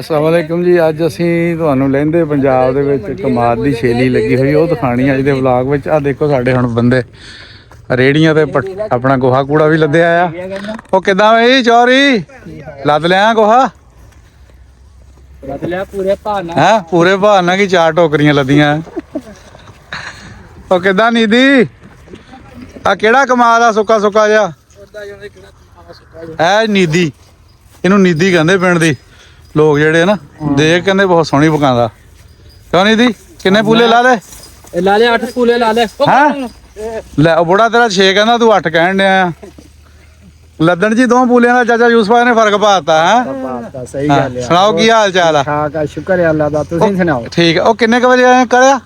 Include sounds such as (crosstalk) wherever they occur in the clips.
ਅਸਲਾਮ ਵਾਲੇਕੁਮ ਜੀ ਅੱਜ ਅਸੀਂ ਤੁਹਾਨੂੰ ਲਹਿੰਦੇ ਪੰਜਾਬ ਦੇ ਵਿੱਚ ਕਮਾਦ ਦੀ ਛੇਲੀ ਲੱਗੀ ਹੋਈ ਉਹ ਦਿਖਾਣੀ ਅੱਜ ਦੇ ਵਲੌਗ ਵਿੱਚ। ਆ ਦੇਖੋ ਸਾਡੇ ਹੁਣ ਬੰਦੇ ਰੇੜੀਆਂ ਤੇ ਆਪਣਾ ਗੋਹਾ ਕੂੜਾ ਵੀ ਲੱਦਿਆ ਆ ਉਹ ਕਿਦਾਂ ਬਈ ਚੌਰੀ? ਲੱਦ ਲਿਆ ਗੋਹਾ? ਬਦਲਿਆ ਪੂਰੇ ਭਾਨਾ ਹੈ ਪੂਰੇ ਕੀ ਚਾਰ ਟੋਕਰੀਆਂ ਲੱਦੀਆਂ। ਉਹ ਕਿਦਾਂ ਨੀਦੀ? ਆ ਕਿਹੜਾ ਕਮਾਦ ਆ ਸੁੱਕਾ ਸੁੱਕਾ ਜਿਹਾ? ਐ ਨੀਦੀ। ਇਹਨੂੰ ਨੀਦੀ ਕਹਿੰਦੇ ਪਿੰਡ ਦੀ। ਲੋਕ ਜਿਹੜੇ ਨਾ ਦੇਖ ਕਹਿੰਦੇ ਬਹੁਤ ਸੋਹਣੀ ਪਕਾਉਂਦਾ ਕਿਉਂ ਨੀਦੀ ਕਿੰਨੇ ਪੂਲੇ ਲਾ ਲੈ? ਇਹ ਲਾ ਲੈ 8 ਪੂਲੇ ਲਾ ਲੈ। ਹੈਂ? ਲੈ ਉਹ ਬੁੜਾ ਤੇਰਾ 6 ਕਹਿੰਦਾ ਤੂੰ 8 ਕਹਿਣ ਡਿਆ ਆ। ਲੱਦਣ ਜੀ ਦੋ ਪੂਲਿਆਂ ਦਾ ਚਾਚਾ ਯੂਸਫਾ ਨੇ ਫ਼ਰਕ ਪਾਤਾ ਹੈ? ਬਾਤ ਸਹੀ ਗੱਲ ਹੈ ਸੁਣਾਓ ਕੀ ਹਾਲ ਚਾਲ ਆ? ਸ਼ੁਕਰ ਹੈ ਅੱਲਾ ਦਾ ਤੁਸੀਂ ਸੁਣਾਓ? ਠੀਕ ਆ। ਉਹ ਕਿੰਨੇ ਕ ਵਜੇ ਆਏ ਕਰਿਆ?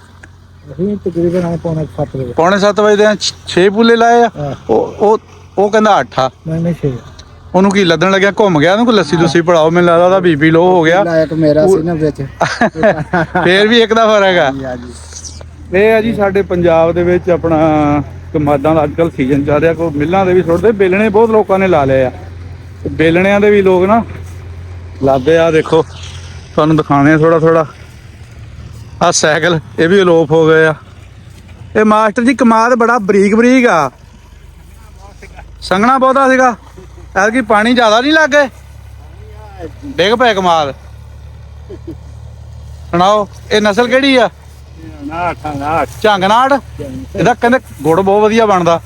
ਅਸੀਂ ਤਕਰੀਬਨ ਆ ਪੌਣੇ 7 ਵਜੇ। ਪੌਣੇ 7 ਵਜੇ ਦੇ 6 ਪੂਲੇ ਲਾਏ ਆ। ਹਾਂ। ਉਹ ਉਹ ਉਹ ਕਹਿੰਦਾ 8 ਆ। ਨਹੀਂ ਨਹੀਂ ਛੇ। ਉਹਨੂੰ ਕੀ ਲੱਦਣ ਲੱਗਿਆ? ਘੁੰਮ ਗਿਆ ਉਹਨੂੰ ਕੋਈ ਲੱਸੀ ਲੁੱਸੀ ਪੜਾਓ ਮੈਨੂੰ ਲੱਗਦਾ ਉਹਦਾ ਬੀਪੀ ਲੋ ਹੋ ਗਿਆ। ਲਾਇਕ ਮੇਰਾ ਸੀ ਨਾ ਵਿੱਚ। (laughs) ਫੇਰ ਵੀ ਇੱਕ ਦਾ ਫ਼ਰਕ ਆ। ਇਹ ਆ ਜੀ ਸਾਡੇ ਪੰਜਾਬ ਦੇ ਵਿੱਚ ਆਪਣਾ ਕਮਾਦਾਂ ਦਾ ਅੱਜਕੱਲ ਸੀਜ਼ਨ ਚੱਲ ਰਿਹਾ। ਕੋ ਮਿੱਲਾਂ ਦੇ ਵੀ ਸੁੱਟਦੇ ਬੇਲਣੇ ਬਹੁਤ ਲੋਕਾਂ ਨੇ ਲਾ ਲਏ ਆ। ਬੇਲਣਿਆਂ ਦੇ ਵੀ ਲੋਕ ਨਾ ਲਾਦੇ ਆ ਦੇਖੋ। ਤੁਹਾਨੂੰ ਦਿਖਾਣੇ ਆ ਥੋੜਾ ਥੋੜਾ ਆ ਸਾਈਕਲ ਇਹ ਵੀ ਅਲੋਪ ਹੋ ਗਏ ਆ। ਇਹ ਮਾਸਟਰ ਜੀ ਕਮਾਦ ਬੜਾ ਬਰੀਕ ਬਰੀਕ ਆ। ਸੰਘਣਾ ਬਹੁਤਾ ਸੀਗਾ। ਐਤਕੀ ਪਾਣੀ ਜ਼ਿਆਦਾ ਨਹੀਂ ਲੱਗੇ ਡਿੱਗ ਪਏ ਕਮਾਲ। ਸੁਣਾਓ, ਇਹ ਨਸਲ ਕਿਹੜੀ ਆ? ਨਾ ਨਾ ਝੰਗਨਾੜ। ਇਹਦਾ ਕਹਿੰਦੇ ਗੁੜ ਬਹੁਤ ਵਧੀਆ ਬਣਦਾ।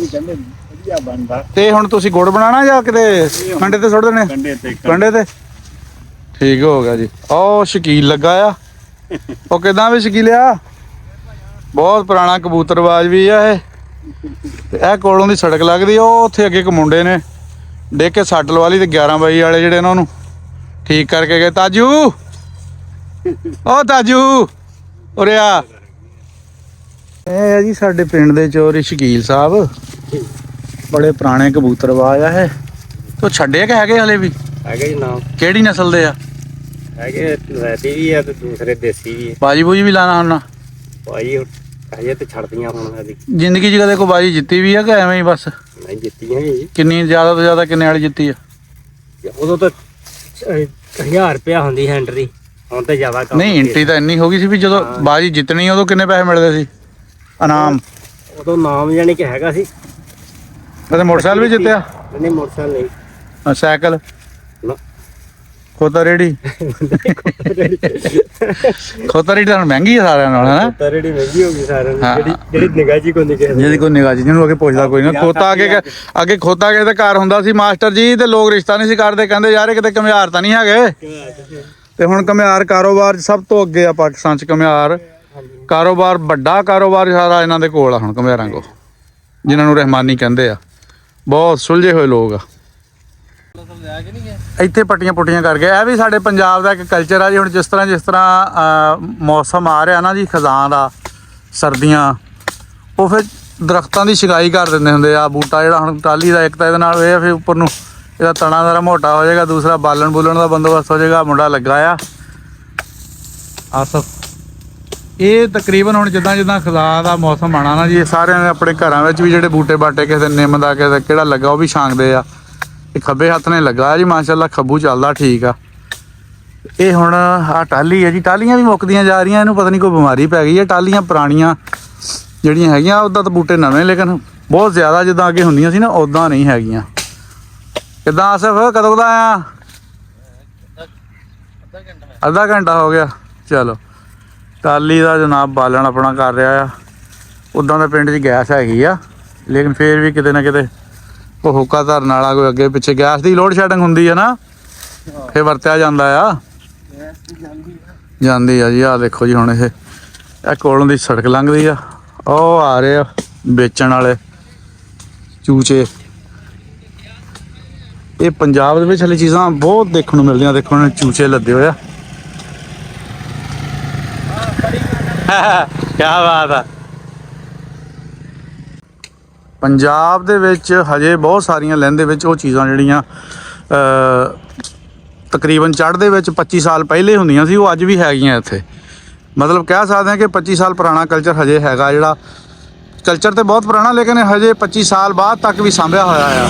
ਕਹਿੰਦੇ ਵਧੀਆ ਬਣਦਾ ਤੇ ਹੁਣ ਤੁਸੀਂ ਗੁੜ ਬਣਾਣਾ ਜਾਂ ਕਿਤੇ ਕੰਡੇ ਤੇ ਸੁੱਟ ਦੇਣੇ? ਕੰਡੇ ਤੇ। ਕੰਡੇ ਤੇ ਠੀਕ ਹੋ ਗਿਆ ਜੀ। ਉਹ ਸ਼ਕੀਲ ਲੱਗਾ ਆ। ਉਹ ਕਿਦਾਂ ਵੀ ਸ਼ਕੀਲ ਆ? ਬਹੁਤ ਪੁਰਾਣਾ ਕਬੂਤਰਬਾਜ਼ ਵੀ ਆ ਇਹ। ਤੇ ਇਹ ਕੋਲੋਂ ਦੀ ਸੜਕ ਲੱਗਦੀ ਉਹ ਉੱਥੇ ਅੱਗੇ ਇੱਕ ਮੁੰਡੇ ਨੇ ਦੇਖ ਕੇ ਸੱਟ ਲਵਾ ਲਈ ਤੇ 11 ਬਾਈ ਵਾਲੇ ਜਿਹੜੇ ਨੇ ਉਹਨੂੰ ਠੀਕ ਕਰਕੇ ਗਏ। ਤਾਜੂ! ਓ ਤਾਜੂ! ਉਰੇ ਆ। ਇਹ ਆ ਜੀ ਸਾਡੇ ਪਿੰਡ ਦੇ ਚੋਰੀ ਸ਼ਕੀਲ ਸਾਹਿਬ। ਬੜੇ ਪੁਰਾਣੇ ਕਬੂਤਰਬਾਜ਼ ਆ ਇਹ। ਤੋ ਛੱਡੇ ਕਿ ਹੈਗੇ ਹਲੇ ਵੀ? ਹੈਗੇ ਜੀ ਨਾਮ। ਕਿਹੜੀ ਨਸਲ ਦੇ ਆ? ਹੈਗੇ ਵੈਦੀ ਵੀ ਆ ਤੇ ਦੂਸਰੇ ਦੇਸੀ ਵੀ ਆ। ਬਾਜੀ ਬੂਜੀ ਵੀ ਲਾਣਾ ਹੁਣ ਭਾਈ ਹਜੇ ਤੇ ਛੱਡਦੀਆਂ ਹੁਣ ਸਾਡੀ ਜ਼ਿੰਦਗੀ 'ਚ ਕਦੇ ਕੋਈ ਬਾਜੀ ਜਿੱਤੀ ਵੀ ਆ ਕਿ ਐਵੇਂ ਹੀ ਬਸ? ਨਹੀਂ ਜਿੱਤੀਆਂ ਵੀ ਕਿੰਨੀ ਜ਼ਿਆਦਾ ਤੋਂ ਜ਼ਿਆਦਾ ਕਿੰਨੇ ਵਾਲੀ ਜਿੱਤੀ ਆ? ਉਦੋਂ ਤਾਂ 1000 ਰੁਪਿਆ ਹੁੰਦੀ ਹੈ ਐਂਟਰੀ ਹੁਣ ਤੇ ਜ਼ਿਆਦਾ ਕੰਮ ਨਹੀਂ ਐਂਟਰੀ ਤਾਂ ਇੰਨੀ ਹੋ ਗਈ ਸੀ ਵੀ ਜਦੋਂ ਬਾਜੀ ਜਿੱਤਣੀ ਉਦੋਂ ਕਿੰਨੇ ਪੈਸੇ ਮਿਲਦੇ ਸੀ? ਇਨਾਮ ਉਦੋਂ ਨਾਮ ਜਾਨੀ ਕਿ ਹੈਗਾ ਸੀ। ਕਦੇ ਮੋਟਰਸਾਈਕਲ ਵੀ ਜਿੱਤਿਆ? ਨਹੀਂ ਮੋਟਰਸਾਈਕਲ ਨਹੀਂ। ਸਾਈਕਲ। ਖੋਤਾ ਰੇੜੀ ਖੋਤਾ ਰੇੜੀ ਤਾਂ ਹੁਣ ਮਹਿੰਗੀ ਆ ਸਾਰਿਆਂ ਨਾਲ ਹਨਾ? ਤਾਂ ਰੇੜੀ ਮਹਿੰਗੀ ਹੋ ਗਈ ਸਾਰਿਆਂ ਨੂੰ। ਜਿਹੜੀ ਜਿਹੜੀ ਨਿਗਾਹ ਜੀ ਕੋਈ ਨਹੀਂ ਕਿਸੇ ਦੀ ਜਿਹਦੀ ਕੋਈ ਨਿਗਾਹ ਜਿਹਨੂੰ ਅੱਗੇ ਪੁੱਛਦਾ ਕੋਈ ਨਾ। ਖੋਤਾ ਅੱਗੇ ਅੱਗੇ ਖੋਤਾ ਕੇ ਤੇ ਘਰ ਹੁੰਦਾ ਸੀ ਮਾਸਟਰ ਜੀ ਤੇ ਲੋਕ ਰਿਸ਼ਤਾ ਨਹੀਂ ਸੀ ਕਰਦੇ ਕਹਿੰਦੇ ਯਾਰ ਇਹ ਕਿਤੇ ਘਮਿਆਰ ਤਾਂ ਨਹੀਂ ਹੈਗੇ। ਤੇ ਹੁਣ ਘਮਿਆਰ ਕਾਰੋਬਾਰ ਸਭ ਤੋਂ ਅੱਗੇ ਆ ਪਾਕਿਸਤਾਨ 'ਚ ਘਮਿਆਰ। ਕਾਰੋਬਾਰ ਵੱਡਾ ਕਾਰੋਬਾਰ ਸਾਰਾ ਇਹਨਾਂ ਦੇ ਕੋਲ ਆ ਹੁਣ ਘਮਿਆਰਾਂ ਕੋ ਜਿਨ੍ਹਾਂ ਨੂੰ ਰਹਿਮਾਨੀ ਕਹਿੰਦੇ ਆ। ਬਹੁਤ ਸੁਲਝੇ ਹੋਏ ਲੋਕ ਆ। ਇੱਥੇ ਪੱਟੀਆਂ ਪੁੱਟੀਆਂ ਕਰ ਗਏ ਇਹ ਵੀ ਸਾਡੇ ਪੰਜਾਬ ਦਾ ਇੱਕ ਕਲਚਰ ਆ ਜੀ। ਹੁਣ ਜਿਸ ਤਰ੍ਹਾਂ ਜਿਸ ਤਰ੍ਹਾਂ ਮੌਸਮ ਆ ਰਿਹਾ ਨਾ ਜੀ, ਖਜ਼ਾਨ ਦਾ, ਸਰਦੀਆਂ, ਉਹ ਫਿਰ ਦਰਖਤਾਂ ਦੀ ਛਿਗਾਈ ਕਰ ਦਿੰਦੇ ਹੁੰਦੇ ਆ। ਬੂਟਾ ਜਿਹੜਾ ਹੁਣ ਟਾਲੀ ਦਾ ਇੱਕ ਤਾਂ ਇਹਦੇ ਨਾਲ ਇਹ ਆ ਫਿਰ ਉੱਪਰ ਨੂੰ ਇਹਦਾ ਤਣਾ ਜ਼ਰਾ ਮੋਟਾ ਹੋ ਜਾਏਗਾ। ਦੂਸਰਾ ਬਾਲਣ ਬੁਲਣ ਦਾ ਬੰਦੋਬਸਤ ਹੋ ਜਾਏਗਾ। ਮੁੰਡਾ ਲੱਗਾ ਆ। ਆਸਫ ਇਹ ਤਕਰੀਬਨ ਹੁਣ ਜਿੱਦਾਂ ਜਿੱਦਾਂ ਖਜ਼ਾ ਦਾ ਮੌਸਮ ਆਣਾ ਨਾ ਜੀ ਸਾਰਿਆਂ ਨੇ ਆਪਣੇ ਘਰਾਂ ਵਿੱਚ ਵੀ ਜਿਹੜੇ ਬੂਟੇ ਬਾਟੇ ਕਿਸੇ ਨਿੰਮ ਦਾ, ਕਿਸੇ ਕਿਹੜਾ ਲੱਗਾ, ਉਹ ਵੀ ਛਾਂਗਦੇ ਆ। ਇਹ ਖੱਬੇ ਹੱਥ ਨੇ ਲੱਗਾ ਜੀ, ਮਾਸ਼ਾਅੱਲਾ ਖੱਬੂ ਚੱਲਦਾ ਠੀਕ ਆ। ਇਹ ਹੁਣ ਆ ਟਾਲੀ ਹੈ ਜੀ ਟਾਲੀਆਂ ਵੀ ਮੁੱਕਦੀਆਂ ਜਾ ਰਹੀਆਂ, ਇਹਨੂੰ ਪਤਾ ਨਹੀਂ ਕੋਈ ਬਿਮਾਰੀ ਪੈ ਗਈ ਹੈ ਟਾਲੀਆਂ ਪੁਰਾਣੀਆਂ ਜਿਹੜੀਆਂ ਹੈਗੀਆਂ ਉਦਾਂ ਤਾਂ ਬੂਟੇ ਨਵੇਂ, ਲੇਕਿਨ ਬਹੁਤ ਜ਼ਿਆਦਾ ਜਿੱਦਾਂ ਅੱਗੇ ਹੁੰਦੀਆਂ ਸੀ ਨਾ ਉਦਾਂ ਨਹੀਂ ਹੈਗੀਆਂ। ਕਿੱਦਾਂ ਆਸਫ, ਕਦੋਂ ਦਾ ਆਇਆ? ਅੱਧਾ ਘੰਟਾ ਹੋ ਗਿਆ। ਚਲੋ ਟਾਲੀ ਦਾ ਜਨਾਬ ਬਾਲਣ ਆਪਣਾ ਕਰ ਰਿਹਾ ਆ। ਉਦਾਂ ਦਾ ਪਿੰਡ 'ਚ ਗੈਸ ਹੈਗੀ ਆ, ਲੇਕਿਨ ਫੇਰ ਵੀ ਕਿਤੇ ਨਾ ਕਿਤੇ ਉਹ ਹੁੱਕਾ ਧਰਨ ਵਾਲਾ ਕੋਈ ਅੱਗੇ ਪਿੱਛੇ ਗੈਸ ਦੀ ਲੋਡ ਸ਼ੈਡਿੰਗ ਹੁੰਦੀ ਆ ਨਾ ਫੇਰ ਵਰਤਿਆ ਜਾਂਦਾ ਆ। ਜਾਂਦੀ ਆ ਜੀ ਆ ਦੇਖੋ ਜੀ ਹੁਣ ਇਹ ਇਹ ਕੋਲੋਂ ਦੀ ਸੜਕ ਲੰਘਦੀ ਆ। ਉਹ ਆ ਰਹੇ ਆ ਵੇਚਣ ਵਾਲੇ ਚੂਚੇ। ਇਹ ਪੰਜਾਬ ਦੇ ਵਿੱਚ ਹਲੇ ਚੀਜ਼ਾਂ ਬਹੁਤ ਦੇਖਣ ਨੂੰ ਮਿਲਦੀਆਂ, ਦੇਖੋ ਉਹਨਾਂ ਚੂਚੇ ਲੱਦੇ ਹੋਏ ਆ। (laughs) ਕੀ ਬਾਤ ਆ। ਪੰਜਾਬ ਦੇ ਵਿੱਚ ਹਜੇ ਬਹੁਤ ਸਾਰੀਆਂ ਲਹਿੰਦੇ ਵਿੱਚ ਉਹ ਚੀਜ਼ਾਂ ਜਿਹੜੀਆਂ ਤਕਰੀਬਨ ਚੜ੍ਹਦੇ ਵਿੱਚ 25 ਸਾਲ ਪਹਿਲੇ ਹੁੰਦੀਆਂ ਸੀ, ਉਹ ਅੱਜ ਵੀ ਹੈਗੀਆਂ ਇੱਥੇ। ਮਤਲਬ ਕਹਿ ਸਕਦੇ ਹਾਂ ਕਿ 25 ਸਾਲ ਪੁਰਾਣਾ ਕਲਚਰ ਹਜੇ ਹੈਗਾ ਜਿਹੜਾ। ਕਲਚਰ ਤੇ ਬਹੁਤ ਪੁਰਾਣਾ, ਲੇਕਿਨ ਹਜੇ 25 ਸਾਲ ਬਾਅਦ ਤੱਕ ਵੀ ਸਾਂਭਿਆ ਹੋਇਆ ਆ।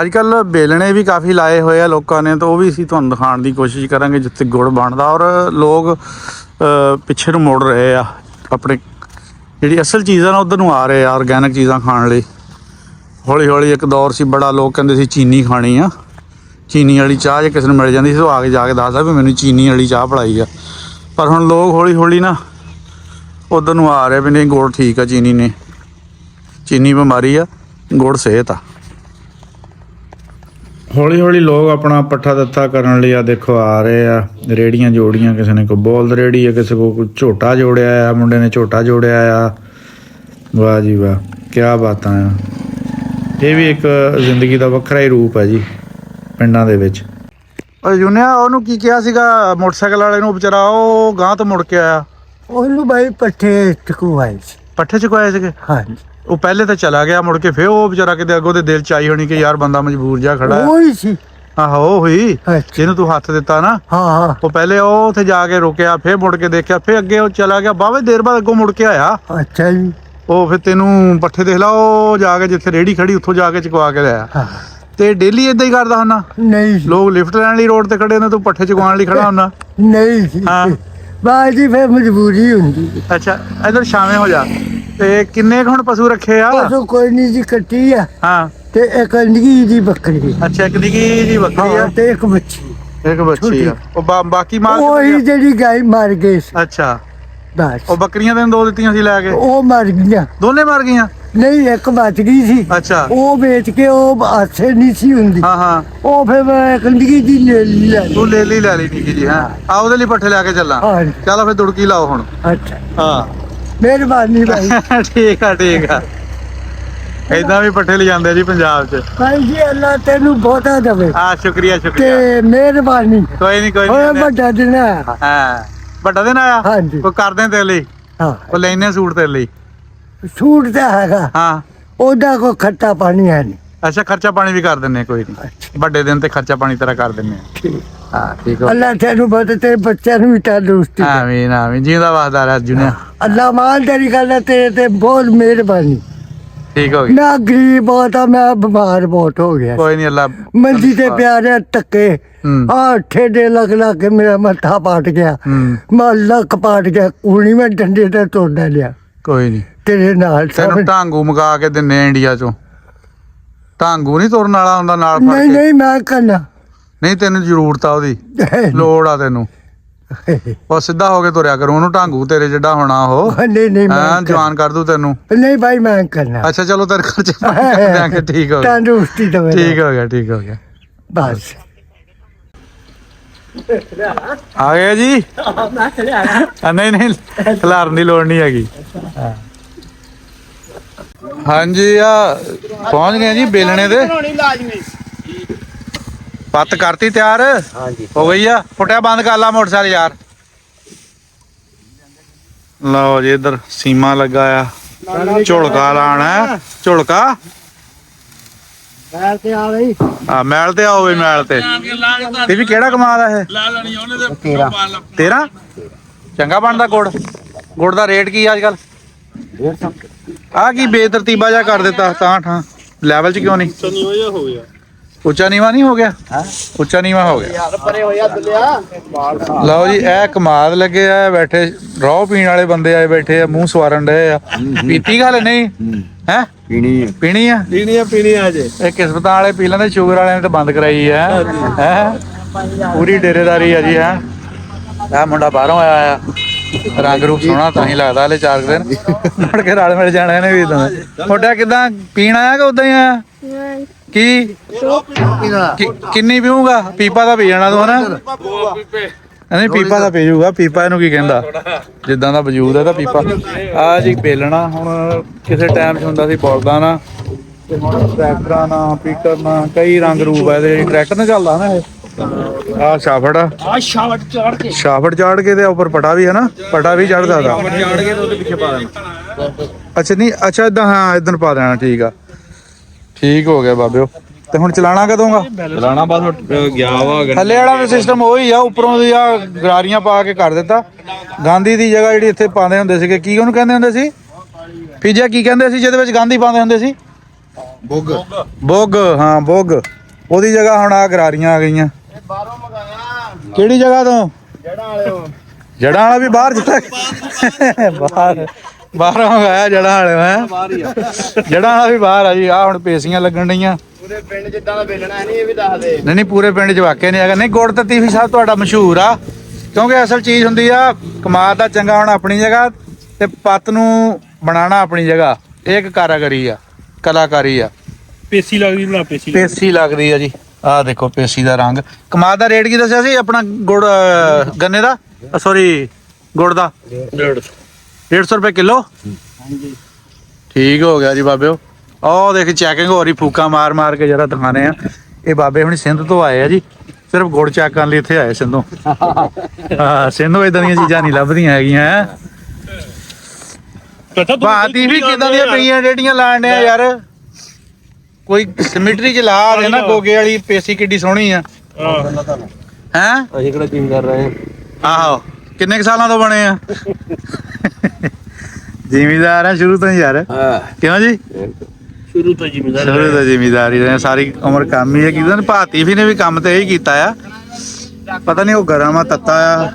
ਅੱਜ ਕੱਲ ਬੇਲਣੇ ਵੀ ਕਾਫੀ ਲਾਏ ਹੋਏ ਆ ਲੋਕਾਂ ਨੇ, ਤਾਂ ਉਹ ਵੀ ਅਸੀਂ ਤੁਹਾਨੂੰ ਦਿਖਾਉਣ ਦੀ ਕੋਸ਼ਿਸ਼ ਕਰਾਂਗੇ ਜਿੱਥੇ ਗੁੜ ਬਣਦਾ ਔਰ ਲੋਕ ਪਿੱਛੇ ਨੂੰ ਮੁੜ ਰਹੇ ਆ, ਆਪਣੇ ਜਿਹੜੀ ਅਸਲ ਚੀਜ਼ ਆ ਨਾ, ਉਧਰ ਨੂੰ ਆ ਰਹੇ ਆ ਆਰਗੈਨਿਕ ਚੀਜ਼ਾਂ ਖਾਣ ਲਈ। ਹੌਲੀ ਹੌਲੀ ਇੱਕ ਦੌਰ ਸੀ, ਬੜਾ ਲੋਕ ਕਹਿੰਦੇ ਸੀ ਚੀਨੀ ਖਾਣੀ ਆ। ਚੀਨੀ ਵਾਲੀ ਚਾਹ ਜੇ ਕਿਸੇ ਨੂੰ ਮਿਲ ਜਾਂਦੀ ਸੀ, ਉਹ ਆ ਕੇ ਜਾ ਕੇ ਦੱਸਦਾ ਵੀ ਮੈਨੂੰ ਚੀਨੀ ਵਾਲੀ ਚਾਹ ਪੜਾਈ ਆ। ਪਰ ਹੁਣ ਲੋਕ ਹੌਲੀ ਹੌਲੀ ਨਾ, ਉਧਰ ਨੂੰ ਆ ਰਹੇ ਵੀ ਨਹੀਂ, ਗੁੜ ਠੀਕ ਆ, ਚੀਨੀ ਨੇ ਚੀਨੀ ਬਿਮਾਰੀ ਆ, ਗੁੜ ਸਿਹਤ ਆ। ਹੌਲੀ ਹੌਲੀ ਲੋਕ ਆਪਣਾ ਪੱਠਾ ਦਿੱਤਾ ਕਰਨ ਲਈ ਆ ਦੇਖੋ ਆ ਰਹੇ ਆ ਰੇੜੀਆਂ ਜੋੜੀਆਂ ਕਿਸੇ ਨੇ ਕੋ ਬੋਲ ਰੇੜੀ ਆ ਕਿਸੇ ਕੋ ਕੋਈ ਝੋਟਾ ਜੋੜਿਆ ਆ ਮੁੰਡੇ ਨੇ ਝੋਟਾ ਜੋੜਿਆ ਆ। ਵਾਹ ਜੀ ਵਾਹ ਕੀ ਬਾਤਾਂ ਆ। ਇਹ ਵੀ ਇੱਕ ਜ਼ਿੰਦਗੀ ਦਾ ਵੱਖਰਾ ਹੀ ਰੂਪ ਹੈ ਜੀ ਪਿੰਡਾਂ ਦੇ ਵਿੱਚ। ਓਏ ਜੁਨਿਆ ਉਹਨੂੰ ਕੀ ਕਿਹਾ ਸੀਗਾ? ਮੋਟਰਸਾਈਕਲ ਵਾਲੇ ਨੂੰ ਵਿਚਾਰਾ ਉਹ ਗਾਂ ਤੋਂ ਮੁੜ ਕੇ ਆਇਆ। ਉਹਨੂੰ ਬਾਈ ਪੱਠੇ ਟਕਵਾਏ ਸੀ। ਪੱਠੇ ਚੁਕਾਏ ਸੀਗੇ? ਹਾਂਜੀ। ਉਹ ਪਹਿਲੇ ਤਾਂ ਚਲਾ ਗਿਆ ਮੁੜ ਕੇ ਫੇਰ ਉਹ ਵਿਚਾਰਾ ਕਿਤੇ ਅੱਗੋਂ ਦੇ ਦਿਲ ਚ ਆਈ ਹੋਣੀ ਕਿ ਯਾਰ ਬੰਦਾ ਮਜਬੂਰ ਜਾ ਖੜਾ ਹੈ। ਉਹ ਸੀ। ਆਹੋ ਹੋਈ। ਜਿਹਨੂੰ ਤੂੰ ਹੱਥ ਦਿੱਤਾ ਨਾ ਹਾਂ ਹਾਂ। ਉਹ ਪਹਿਲੇ ਉਹ ਉੱਥੇ ਜਾ ਕੇ ਰੁਕਿਆ ਫੇਰ ਮੁੜ ਕੇ ਦੇਖਿਆ ਫੇਰ ਅੱਗੇ ਉਹ ਚਲਾ ਗਿਆ ਬਾਵੇ ਦੇਰ ਬਾਅਦ ਅੱਗੋਂ ਮੁੜ ਕੇ ਆਇਆ। ਅੱਛਾ ਜੀ। ਉਹ ਫਿਰ ਤੈਨੂੰ ਪੱਠੇ ਦੇਖ ਲਾ ਉਹ ਜਾ ਕੇ ਜਿੱਥੇ ਰੇੜੀ ਖੜੀ ਉੱਥੋਂ ਜਾ ਕੇ ਚੁਕਵਾ ਕੇ ਲਿਆ ਤੇ ਡੇਲੀ ਇਦਾਂ ਹੀ ਕਰਦਾ ਹੁੰਨਾ ਨਹੀਂ ਲੋਕ ਲਿਫਟ ਲੈਣ ਲਈ ਰੋਡ ਤੇ ਖੜੇ ਨੇ ਤੂੰ ਪੱਠੇ ਚੁਕਵਾਉਣ ਲਈ ਖੜਾ ਹੁੰਨਾ ਨਹੀਂ ਹਾਂ। ਬਾਜੀ ਫੇ ਮਜਬੂਰੀ ਹੁੰਦੀ ਅੱਛਾ ਇਧਰ ਸ਼ਾਮੇ ਹੋ ਜਾ। ਤੇ ਕਿੰਨੇ ਕੁ ਹੁਣ ਪਸ਼ੂ ਰੱਖੇ ਆ? ਪਸੋ ਕੋਈ ਨਹੀਂ ਜੀ ਕੱਟੀ ਆ। ਹਾਂ। ਤੇ ਇੱਕ ਅੰਡਗੀ ਦੀ ਬੱਕਰੀ। ਅੱਛਾ ਇੱਕ ਨਿੱਕੀ ਜੀ ਬੱਕਰੀ ਆ। ਹਾਂ ਤੇ ਇੱਕ ਬੱਚੀ। ਇੱਕ ਬੱਚੀ ਆ। ਉਹ ਬਾ- ਬਾਕੀ ਮਾਲ ਉਹੀ ਕਿੱਥੇ ਜਿਹੜੀ ਗਾਈ ਮਰ ਗਈ ਸੀ? ਅੱਛਾ। ਬਸ। ਉਹ ਬੱਕਰੀਆਂ ਤੈਨੂੰ ਦੋ ਦਿੱਤੀਆਂ ਸੀ ਲੈ ਕੇ? ਉਹ ਮਰ ਗਈਆਂ। ਦੋਨੇ ਮਰ ਗਈਆਂ? ਨਹੀਂ ਇੱਕ ਬਚ ਗਈ ਸੀ। ਅੱਛਾ। ਉਹ ਵੇਚ ਕੇ ਉਹ ਆਸੇ ਨਹੀਂ ਸੀ ਹੁੰਦੀ। ਹਾਂ ਹਾਂ। ਉਹ ਫਿਰ ਮੈਂ ਅੰਡਗੀ ਦੀ ਲੈ ਲਈ ਤੂੰ ਲੈ ਲਈ ਲੈ ਲਈ ਨਿੱਕੀ ਜੀ ਹਾਂ। ਆ ਉਹਦੇ ਲਈ ਪੱਠੇ ਲੈ ਕੇ ਚੱਲਾਂ। ਹਾਂ ਚਲੋ ਫਿਰ ਦੁੜਕੀ ਲਾਓ ਹੁਣ। ਅੱਛਾ। ਹਾਂ। ਮਿਹਰਬਾਨੀ ਭਾਈ। (laughs) ਠੀਕ ਆ ਠੀਕ ਆ। ਇਦਾਂ ਵੀ ਪੱਠੇ ਲੈ ਜਾਂਦੇ ਆ ਜੀ ਪੰਜਾਬ 'ਚ। ਭਾਈ ਜੀ ਅੱਲਾ ਤੈਨੂੰ ਬਹੁਤਾ ਦੇਵੇ। ਆ ਸ਼ੁਕਰੀਆ ਸ਼ੁਕਰੀਆ। ਤੇ ਮਿਹਰਬਾਨੀ। ਕੋਈ ਨਹੀਂ ਕੋਈ ਹੋਏ ਨਹੀਂ ਵੱਡਾ ਦਿਨ ਹੈ ਹਾਂ। ਵੱਡਾ ਦਿਨ ਆਇਆ? ਹਾਂਜੀ ਕੋਈ ਕਰਦੇ ਤੇਰੇ ਲਈ? ਹਾਂ। ਉਹ ਲੈਨੇ ਸੂਟ ਤੇਰੇ ਲਈ? ਸੂਟ ਤਾਂ ਹੈਗਾ। ਹਾਂ। ਉਹਦਾ ਕੋ ਖੱਟਾ ਪਾਣੀ ਹੈ ਨਹੀਂ। ਅੱਛਾ ਖਰਚਾ ਪਾਣੀ ਵੀ ਕਰ ਦਿੰਨੇ ਕੋਈ ਨਹੀਂ। ਵੱਡੇ ਦਿਨ ਤੇ ਖਰਚਾ ਪਾਣੀ ਤੇਰਾ ਕਰ ਦਿੰਨੇ ਠੀਕ। ਹਾਂ ਠੀਕ ਹੋ ਅੱਲਾ ਤੈਨੂੰ ਬਤ ਤੇ ਬੱਚਿਆਂ ਨੂੰ ਵੀ ਤੰਦਰੁਸਤੀ ਦੇ। ਆਮੀਨ ਆਮੀਨ। ਜਿਉਂਦਾ ਵਸਦਾ ਰਹਿ ਜੁਨਿਆ ਅੱਲਾ ਮਾਨ ਤੇਰੀ ਗੱਲ ਹੈ ਤੇਰੇ ਤੇ ਬਹੁਤ ਮਿਹਰਬਾਨੀ। ਠੀਕ ਹੋ ਗਈ। ਮੈਂ ਗਰੀਬ ਬਹੁਤ ਆ ਮੈਂ ਬਿਮਾਰ ਬਹੁਤ ਹੋ ਗਿਆ ਕੋਈ ਨਹੀਂ ਅੱਲਾ ਮੰਜੀ ਤੇ ਪਿਆਰੇ ਟੱਕੇ ਆ ਠੇਡੇ ਲੱਗ ਲੱਗ ਕੇ ਮੇਰਾ ਮੱਥਾ ਪਾਟ ਗਿਆ। ਮੈਂ ਲੱਕ ਪਾਟ ਗਿਆ ਕੂਣੀ ਮੈਂ ਡੰਡੇ ਤੇ ਤੋੜਦਾ ਲਿਆ ਕੋਈ ਨਹੀਂ ਤੇਰੇ ਨਾਲ ਤੈਨੂੰ ਸਭ ਢਾਂਗੂ ਮਗਾ ਕੇ ਦਿੰਨੇ ਆ ਇੰਡੀਆ ਚੋਂ। ਢਾਂਗੂ ਨਹੀਂ ਤੁਰਨ ਵਾਲਾ ਹੁੰਦਾ ਨਾਲ ਫੜ ਨਹੀਂ ਕੇ। ਨਹੀਂ ਮੈਂ ਕਰਨਾ। ਨਹੀਂ ਤੈਨੂੰ ਜ਼ਰੂਰਤ ਆ ਉਹਦੀ। ਲੋੜ ਆ ਤੈਨੂੰ। ਉਹ ਸਿੱਧਾ ਹੋ ਕੇ ਤੁਰਿਆ ਕਰੂ। ਉਹਨੂੰ ਢਾਂਗੂ ਤੇਰੇ ਜਿੱਡਾ ਹੋਣਾ ਉਹ। ਨਹੀਂ ਨਹੀਂ ਮੈਂ ਹਾਂ ਕਰਨਾ। ਜਵਾਨ ਕਰ ਦੂ ਤੈਨੂੰ। ਨਹੀਂ ਭਾਈ ਮੈਂ ਕਰਨਾ। ਅੱਛਾ ਚਲੋ ਤੇਰੇ ਖਰਚੇ ਪਾਣੀ ਕਰ ਦਿਆਂਗੇ ਠੀਕ ਹੋ ਗਿਆ। ਤੰਦਰੁਸਤੀ ਦਵੇ ਠੀਕ ਹੋ ਗਿਆ ਠੀਕ ਹੋ ਗਿਆ। ਬਸ। ਆ ਗਿਆ ਜੀ? ਆ, ਨਹੀਂ ਨਹੀਂ ਖਿਲਾਰਨ ਦੀ ਲੋੜ ਨਹੀਂ ਹੈਗੀ। ਹਾਂਜੀ ਆ ਪਹੁੰਚ ਗਏ ਜੀ ਬੇਲਣੇ ਤੇ ਪੱਤ ਕਰਤੀ ਤਿਆਰ? ਹਾਂਜੀ। ਹੋ ਗਈ ਆ। ਫੁੱਟਿਆ ਬੰਦ ਕਰ ਲਾ ਮੋਟਰਸਾਈਕਲ ਯਾਰ। ਲਓ ਜੀ ਇੱਧਰ ਸੀਮਾ ਲੱਗਾ ਆ। ਝੁਲਕਾ ਲਾਣਾ ਹੈ। ਝੁਲਕਾ। ਮੈਂ ਤੇ ਆ ਗਈ ਆ ਮੈਲ ਤੇ ਆਓ ਵੀ ਮੈਲ ਤੇ। ਵੀ ਕਿਹੜਾ ਕਮਾਲ ਆ ਇਹ? ਤੇਰਾ। 13 ਚੰਗਾ ਬਣਦਾ ਗੁੜ। ਗੁੜ ਦਾ ਰੇਟ ਕੀ ਆ ਅੱਜ ਕੱਲ ਆ ਕੀ ਬੇਤਰਤੀਬਾ ਜਾ ਕਰ ਦਿੱਤਾ ਤਾਂ ਠਾਂ। ਲੈਵਲ 'ਚ ਕਿਉਂ ਨਹੀਂ? ਉੱਚਾ ਨੀਵਾ ਨਹੀਂ ਹੋ ਗਿਆ? ਉੱਚਾ ਨੀਵਾ ਹੋ ਗਿਆ। ਪਰੇ ਹੋਇਆ ਦੁਲਿਆ। ਲਓ ਜੀ ਇਹ ਕਮਾਲ ਲੱਗੇ ਆ ਬੈਠੇ ਰੋਹ ਪੀਣ ਵਾਲੇ ਬੰਦੇ ਆਏ ਬੈਠੇ ਆ ਮੂੰਹ ਸਵਾਰਨ ਡਏ ਆ। ਪੀਤੀ ਗੱਲ ਨਹੀਂ? ਹੈ? ਪੀਣੀ ਪੀਣੀ ਆ? ਪੀਣੀ ਆ ਪੀਣੀ ਆ ਜੇ ਇਹ ਕਿਸਮਤਾਂ ਵਾਲੇ ਪੀ ਲੈਂਦੇ ਸ਼ੂਗਰ ਵਾਲਿਆਂ ਨੇ ਤਾਂ ਬੰਦ ਕਰਾਈ ਆ। ਹੈ? ਪੂਰੀ ਡੇਰੇਦਾਰੀ ਆ ਜੀ ਹੈ? ਇਹ ਮੁੰਡਾ ਬਾਹਰੋਂ ਆਇਆ ਆ। ਰੰਗ ਰੂਪ ਸੋਹਣਾ ਤਾਂ ਹੀ ਲੱਗਦਾ ਹਲੇ ਚਾਰ ਕੁ ਦਿਨ। ਮੁੜ ਕੇ ਰਲ ਮਿਲ ਜਾਣਾ ਇਹਨੇ ਵੀ ਇਦਾਂ ਮੁੰਡਾ ਕਿਦਾਂ ਪੀਣ ਆਇਆ ਕਿ ਉਦਾਂ ਹੀ ਆਇਆ? ਕੀ? ਕਿ- ਕਿੰਨੀ ਪੀਊਗਾ? ਪੀਪਾ ਦਾ ਪੀ ਜਾਣਾ ਤੂੰ ਹਨਾ? ਨਹੀਂ ਪੀਪਾ ਦਾ ਪੀ ਜਾਊਗਾ ਪੀਪਾ ਇਹਨੂੰ ਕੀ ਕਹਿੰਦਾ? ਜਿੱਦਾਂ ਦਾ ਵਜੂਦ ਹੈ ਤਾਂ ਪੀਪਾ। ਆ ਜੀ ਬੇਲਣਾ ਹੁਣ ਕਿਸੇ ਟਾਈਮ 'ਚ ਹੁੰਦਾ ਸੀ ਬੋਲਦਾ ਨਾ ਤੇ ਹੁਣ ਟਰੈਕਟਰਾਂ ਨਾਲ ਪੀਕਰ ਨਾਲ ਕਈ ਰੰਗ ਰੂਪ ਆ ਇਹਦੇ ਟਰੈਕਟਰ ਨਾਲ ਚੱਲਦਾ ਨਾ ਇਹ। ਆ ਸ਼ਾਫੜ ਆ। ਆ ਸ਼ਾਵਟ ਚੜ ਕੇ। ਸ਼ਾਫੜ ਚਾੜ ਕੇ ਤੇ ਉੱਪਰ ਪਟਾ ਵੀ ਹੈ ਨਾ ਪਟਾ ਵੀ ਚੜਦਾ ਦਾ ਚੜ ਕੇ ਤੇ ਉਹਦੇ ਪਿੱਛੇ ਪਾ ਦੇਣਾ। ਅੱਛਾ ਨਹੀਂ ਅੱਛਾ ਇਦਾਂ ਹਾਂ ਇਦਾਂ ਪਾ ਦੇਣਾ ਠੀਕ ਆ। ਠੀਕ ਹੋ ਗਿਆ ਬਾਬਿਓ। ਤੇ ਹੁਣ ਚਲਾਣਾ ਕਦੋਂਗਾ ਚਲਾਣਾ ਬਸ ਗਿਆ ਵਾ ਥੱਲੇ ਵਾਲਾ ਸਿਸਟਮ ਉਹੀ ਆ ਉੱਪਰੋਂ ਦੀ ਆ ਗਰਾਰੀਆਂ ਪਾ ਕੇ ਕਰ ਦਿੱਤਾ। ਗਾਂਧੀ ਦੀ ਜਗ੍ਹਾ ਜਿਹੜੀ ਇੱਥੇ ਪਾਉਂਦੇ ਹੁੰਦੇ ਸੀਗੇ ਕੀ ਉਹਨੂੰ ਕਹਿੰਦੇ ਹੁੰਦੇ ਸੀ? ਪੀਜਾ ਕੀ ਕਹਿੰਦੇ ਸੀ ਜਿਹਦੇ ਵਿੱਚ ਗਾਂਧੀ ਪਾਉਂਦੇ ਹੁੰਦੇ ਸੀ? ਬੁੱਗ। ਬੁੱਗ ਹਾਂ ਬੁੱਗ। ਉਹਦੀ ਜਗ੍ਹਾ ਹੁਣ ਆ ਗਰਾਰੀਆਂ ਆ ਗਈਆਂ। ਬਾਹਰੋਂ ਮੰਗਾਇਆ ਕਿਹੜੀ ਜਗ੍ਹਾ ਤੋਂ? ਜੜਾ ਵਾਲਿਓ। ਜੜਾਂ ਵਾਲਾ ਵੀ ਬਾਹਰ ਜਿੱਤਾ ਬਾਹਰ ਬਾਹਰੋਂ ਆਇਆ ਜੜਾਂ ਵਾਲੇ ਹੈ। ਜੜਾਂ ਵਾਲਾ ਵੀ ਬਾਹਰ ਆ ਜੀ ਆ ਹੁਣ ਪੇਸੀਆਂ ਲੱਗਣ ਡਈਆਂ। ਪਿੰਡ ਜਿੱਦਾਂ ਦਾ ਵੇਲਣਾ ਨਹੀਂ ਇਹ ਵੀ ਦੱਸ ਦੇ। ਨਹੀਂ ਨਹੀਂ ਪੂਰੇ ਪਿੰਡ 'ਚ ਵਾਕਿਆ ਨਹੀਂ ਹੈਗਾ। ਨਹੀਂ ਗੁੜ ਤੇ ਤੀਫੀ ਸਾਹਿਬ ਤੁਹਾਡਾ ਮਸ਼ਹੂਰ ਆ। ਕਿਉਂਕਿ ਅਸਲ ਚੀਜ਼ ਹੁੰਦੀ ਆ ਕਮਾਦ ਦਾ ਚੰਗਾ ਹੋਣਾ ਆਪਣੀ ਜਗ੍ਹਾ ਤੇ ਪੱਤ ਨੂੰ ਬਣਾਉਣਾ ਆਪਣੀ ਜਗ੍ਹਾ। ਇਹ ਇੱਕ ਕਾਰਾਗਰੀ ਆ ਕਲਾਕਾਰੀ ਆ। ਪੇਸੀ ਲੱਗਦੀ ਬਣਾ ਪੇਸੀ ਪੇਸੀ ਲੱਗਦੀ ਆ ਜੀ। ਆਹ ਦੇਖੋ ਪੇਸੀ ਦਾ ਰੰਗ। ਕਮਾਦ ਦਾ ਰੇਟ ਕੀ ਦੱਸਿਆ ਸੀ? ਆਪਣਾ ਗੁੜ ਅਹ, ਗੰਨੇ ਦਾ? ਸੌਰੀ ਗੁੜ ਦਾ? 150 ਰੁਪਏ ਕਿਲੋ? ਹਾਂਜੀ। ਠੀਕ ਹੋ ਗਿਆ ਜੀ ਬਾਬਿਓ। ਆਹ ਦੇਖ ਚੈਕਿੰਗ ਹੋ ਰਹੀ ਫੂਕਾ ਮਾਰ ਮਾਰ ਕੇ ਜਰਾ ਦਿਖਾਣੇ ਆ ਇਹ ਬਾਬੇ ਹੁਣੀ ਸਿੰਧ ਤੋਂ ਆਏ ਆ ਜੀ। ਸਿਰਫ ਗੁੜ ਚੈੱਕ ਕਰਨ ਲਈ ਇੱਥੇ ਆਏ ਸਿੰਧੋਂ। ਹਾਂ ਸਿੰਧੋਂ ਇਦਾਂ ਦੀਆਂ ਚੀਜ਼ਾਂ ਨਹੀਂ ਲੱਭਦੀਆਂ ਹੈਗੀਆਂ। ਹੈ ਬਾਤੀ ਵੀ ਕਿਦਾਂ ਦੀਆਂ ਪਈਆਂ ਜਿਹੜੀਆਂ ਲਾਣ ਆ ਯਾਰ? ਕੋਈ ਸਿਮਟਰੀ ਚ ਲਾ ਦੇ ਨਾ ਗੋਗੇ ਵਾਲੀ ਪੇਸੀ ਕਿੱਡੀ ਸੋਹਣੀ ਆ। ਹੈ। ਅਸੀਂ ਕਿਹੜਾ ਜਿਮ ਕਰ ਰਹੇ ਹਾਂ? ਆਹੋ ਕਿੰਨੇ ਕੁ ਸਾਲਾਂ ਤੋਂ ਬਣੇ ਆ? (laughs) ਜ਼ਿਮੀਦਾਰ ਆ ਸ਼ੁਰੂ ਤੋਂ ਹੀ ਯਾਰ। ਹਾਂ। ਕਿਉਂ ਜੀ? ਸ਼ੁਰੂ ਤੋਂ ਜ਼ਿਮੀਦਾਰ ਸ਼ੁਰੂ ਤੋਂ ਜ਼ਿਮੀਦਾਰੀ ਰਹੇ ਸਾਰੀ ਉਮਰ ਕੰਮ ਹੀ ਹੈ। ਕਿਦਾਂ ਭਾਤੀ ਵੀ ਨੇ ਵੀ ਕੰਮ ਤੇ ਇਹੀ ਕੀਤਾ ਆ। ਪਤਾ ਨਹੀਂ ਉਹ ਗਰਮ ਆ ਤੱਤਾ ਆ।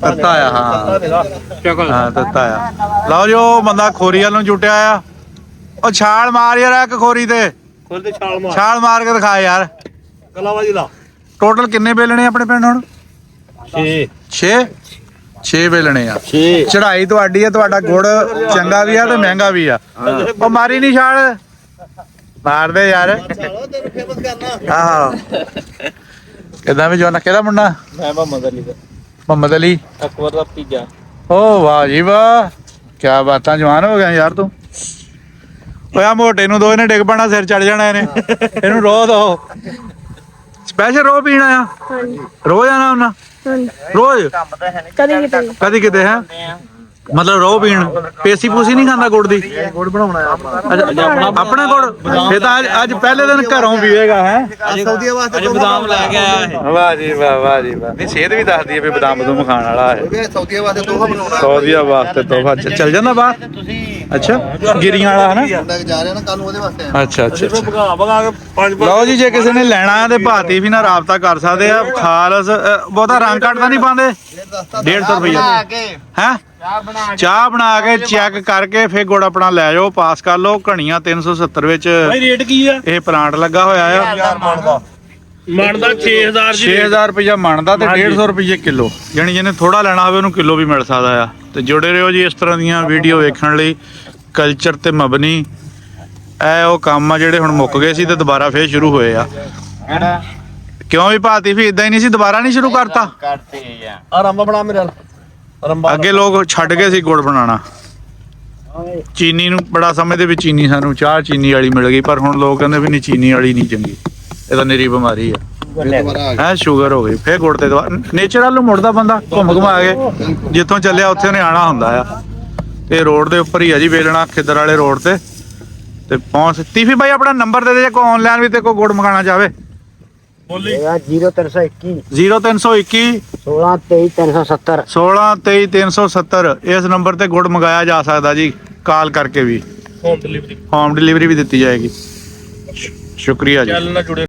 ਤੱਤਾ ਆ ਹਾਂ। ਹਾਂ ਤੱਤਾ ਆ। ਲਓ ਜੀ ਬੰਦਾ ਖੋਰੀ ਵੱਲ ਨੂੰ ਜੁਟਿਆ ਆ। ਉਹ ਛਾਲ ਮਾਰ ਯਾਰ ਇੱਕ ਖੋਰੀ ਤੇ। ਖੋਲ ਤੇ ਛਾਲ ਮਾਰ। ਛਾਲ ਮਾਰ ਕੇ ਦਿਖਾ ਯਾਰ। ਕਲਾਵਾ ਜੀ ਲਾ। ਟੋਟਲ ਕਿੰਨੇ ਬੇਲਣੇ ਆਪਣੇ ਪਿੰਡ ਹੁਣ? 6 6 6 ਬੇਲਣੇ ਆ। 6 ਚੜਾਈ ਤੁਹਾਡੀ ਹੈ ਤੁਹਾਡਾ ਗੁੜ ਚੰਗਾ ਵੀ ਆ ਤੇ ਮਹਿੰਗਾ ਵੀ ਆ। ਉਹ ਮਾਰੀ ਨਹੀਂ ਛਾਲ। ਮਾਰਦੇ ਯਾਰ। ਤੈਨੂੰ ਫੇਮਸ ਕਰਨਾ। ਆਹੋ। ਕਿਦਾਂ ਵੀ ਜੋਨਾ ਕਿਹੜਾ ਮੁੰਡਾ? ਮੈਂ ਮੁਹੰਮਦ ਅਲੀ ਦਾ। ਮੁਹੰਮਦ ਅਲੀ। ਅਕਬਰ ਦਾ ਭਤੀਜਾ। ਓ ਵਾਹ ਜੀ ਵਾਹ ਕੀ ਬਾਤਾਂ ਜਵਾਨ ਹੋ ਗਿਆ ਯਾਰ ਤੂੰ। ਓਏ ਆ ਮੋਟੇ ਨੂੰ ਦੋ ਇਹਨੇ ਡਿੱਗ ਪੈਣਾ ਸਿਰ ਚੜ ਜਾਣਾ ਇਹਨੇ। ਇਹਨੂੰ ਰੋ ਦੋ। ਸਪੈਸ਼ਲ ਰੋ ਪੀਣਾ ਆ ਰੋਜ਼ ਆਣਾ ਉਹਨਾਂ। ਰੋਜ਼? ਕਦੇ ਕਿਤੇ। ਕਦੀ ਕਿਤੇ ਹੈ? ਮਤਲਬ ਰੋ ਪੀਣ ਪੇਸੀ ਪੂਸੀ ਨਹੀਂ ਖਾਂਦਾ ਗੁੜ ਦੀ? ਗੁੜ ਬਣਾਉਣਾ ਆਪਾਂ। ਅੱਛਾ, ਆਪਣਾ ਗੁੜ? ਫੇ ਤਾਂ ਅੱਜ ਅੱਜ ਪਹਿਲੇ ਦਿਨ ਘਰੋਂ ਪੀਵੇਗਾ ਹੈ? ਸੌਦੀਆਂ ਵਾਸਤੇ ਅਜੇ ਬਦਾਮ ਲੈ ਕੇ ਆਇਆ ਇਹ। ਵਾਹ ਜੀ ਵਾਹ ਵਾਹ ਜੀ ਵਾਹ। ਨਹੀਂ ਸਿਹਤ ਵੀ ਦੱਸਦੀ ਹੈ ਵੀ ਬਦਾਮ ਬਦੂਮ ਖਾਣ ਵਾਲਾ ਹੈ। ਸੌਦੀਆਂ ਵਾਸਤੇ ਤੋਹਫਾ ਬਣਾਉਣਾ ਸੌਦੀਆ ਵਾਸਤੇ ਤੋਹਫਾ। ਚੱਲ ਜਾਂਦਾ ਬਾਹਰ? ਅੱਛਾ ਗਿਰੀਆਂ ਵਾਲਾ ਹੈ ਨਾ ਜਾ ਰਿਹਾ ਨਾ ਕੱਲ ਨੂੰ ਉਹਦੇ ਵਾਸਤੇ। ਅੱਛਾ ਅੱਛਾ ਭਗਾ ਭਗਾ ਕੇ ਪੰਜ ਲਓ ਜੀ ਜੇ ਕਿਸੇ ਨੇ ਲੈਣਾ ਹੈ ਤੇ ਭਾਤੀ ਵੀ ਨਾਲ ਰਾਬਤਾ ਕਰ ਸਕਦੇ ਆ। ਖਾਲਸ ਬਹੁਤਾ ਰੰਗ ਕੱਟ ਤਾਂ ਨਹੀਂ ਪਾਉਂਦੇ? 150 ਰੁਪਈਆ। ਕੇ ਹੈ? ਚਾਹ ਬਣਾ ਚਾਹ ਬਣਾ ਕੇ ਚੈੱਕ ਕਰਕੇ ਫੇਰ ਗੁੜ ਆਪਣਾ ਲੈ ਜਾਓ ਪਾਸ ਕਰ ਲਓ ਘਣੀਆਂ 370 ਵਿੱਚ। ਭਾਈ ਰੇਟ ਕੀ ਆ? ਇਹ ਪਲਾਂਟ ਲੱਗਾ ਹੋਇਆ ਆ। ਮੰਨਦਾ। 6000 ਜੀ 6000 ਰੁਪਇਆ ਮੰਨਦਾ ਤੇ 150 ਰੁਪਏ ਕਿਲੋ। ਯਾਨੀ ਜਿਹਨੇ ਥੋੜਾ ਲੈਣਾ ਹੋਵੇ ਉਹਨੂੰ ਕਿਲੋ ਵੀ ਮਿਲ ਸਕਦਾ ਆ। ਤੇ ਜੁੜੇ ਰਹੋ ਜੀ ਇਸ ਤਰ੍ਹਾਂ ਦੀਆਂ ਵੀਡੀਓ ਵੇਖਣ ਲਈ। ਕਲਚਰ ਤੇ ਮਬਨੀ। ਇਹ ਉਹ ਕੰਮ ਆ ਜਿਹੜੇ ਹੁਣ ਮੁੱਕ ਗਏ ਸੀ ਤੇ ਦੁਬਾਰਾ ਫੇਰ ਸ਼ੁਰੂ ਹੋਏ ਆ। ਕਿਉਂ ਵੀ ਭਾਤੀ ਵੀ ਇਦਾਂ ਹੀ ਨਹੀਂ ਸੀ? ਦੁਬਾਰਾ ਨਹੀਂ ਸ਼ੁਰੂ ਕਰਤਾ? ਕਰਤੇ ਆ। ਆ ਰੰਬਾ ਬਣਾ ਮੇਰੇ ਨਾਲ ਅੱਗੇ ਲੋਕ ਛੱਡ ਗਏ ਸੀ ਗੁੜ ਬਣਾਉਣਾ। ਚੀਨੀ ਨੂੰ ਬੜਾ ਸਮਝਦੇ ਵੀ ਚੀਨੀ ਸਾਨੂੰ ਚਾਹ ਚੀਨੀ ਵਾਲੀ ਮਿਲ ਗਈ ਪਰ ਹੁਣ ਲੋਕ ਕਹਿੰਦੇ ਵੀ ਨਹੀਂ ਚੀਨੀ ਵਾਲੀ ਨਹੀਂ ਚੰਗੀ। ਇਹ ਤਾਂ ਨਿਰੀ ਬਿਮਾਰੀ ਆ। ਹੈ ਸ਼ੂਗਰ ਹੋ ਗਈ। ਫੇਰ ਗੁੜ ਤੇ ਦਵਾ ਨੇਚਰਲ ਨੂੰ ਮੁੜਦਾ ਬੰਦਾ ਘੁੰਮ ਘੁਮਾ ਕੇ। ਜਿੱਥੋਂ ਚੱਲਿਆ ਉੱਥੇ ਉਹਨੇ ਆਣਾ ਹੁੰਦਾ ਆ। ਤੇ ਰੋਡ ਦੇ ਉੱਪਰ ਹੀ ਆ ਜੀ ਵੇਲਣਾ ਖਿੱਦਰ ਵਾਲੇ ਰੋਡ ਤੇ। ਤੇ ਪਹੁੰਚ ਤੀਫੀ ਬਾਈ ਆਪਣਾ ਨੰਬਰ ਦੇ ਦੇ ਜੇ ਕੋਈ ਆਨਲਾਈਨ ਵੀ ਤੇ ਕੋਈ ਗੁੜ ਮੰਗਾਣਾ ਚਾਹਵੇ। ਬੋਲੀ। ਗਿਆ 0321 0321 16 23 370 16 23 370 ਇਸ ਨੰਬਰ ਤੇ ਗੁੜ ਮੰਗਾਇਆ ਜਾ ਸਕਦਾ ਜੀ ਕਾਲ ਕਰਕੇ ਵੀ। ਹੋਮ ਡਿਲੀਵਰੀ ਹੋਮ ਡਿਲੀਵਰੀ ਵੀ ਦਿੱਤੀ ਜਾਏਗੀ। ਸ਼ੁਕਰੀਆ ਜੀ। ਚੱਲ ਨਾ ਜੁੜੇ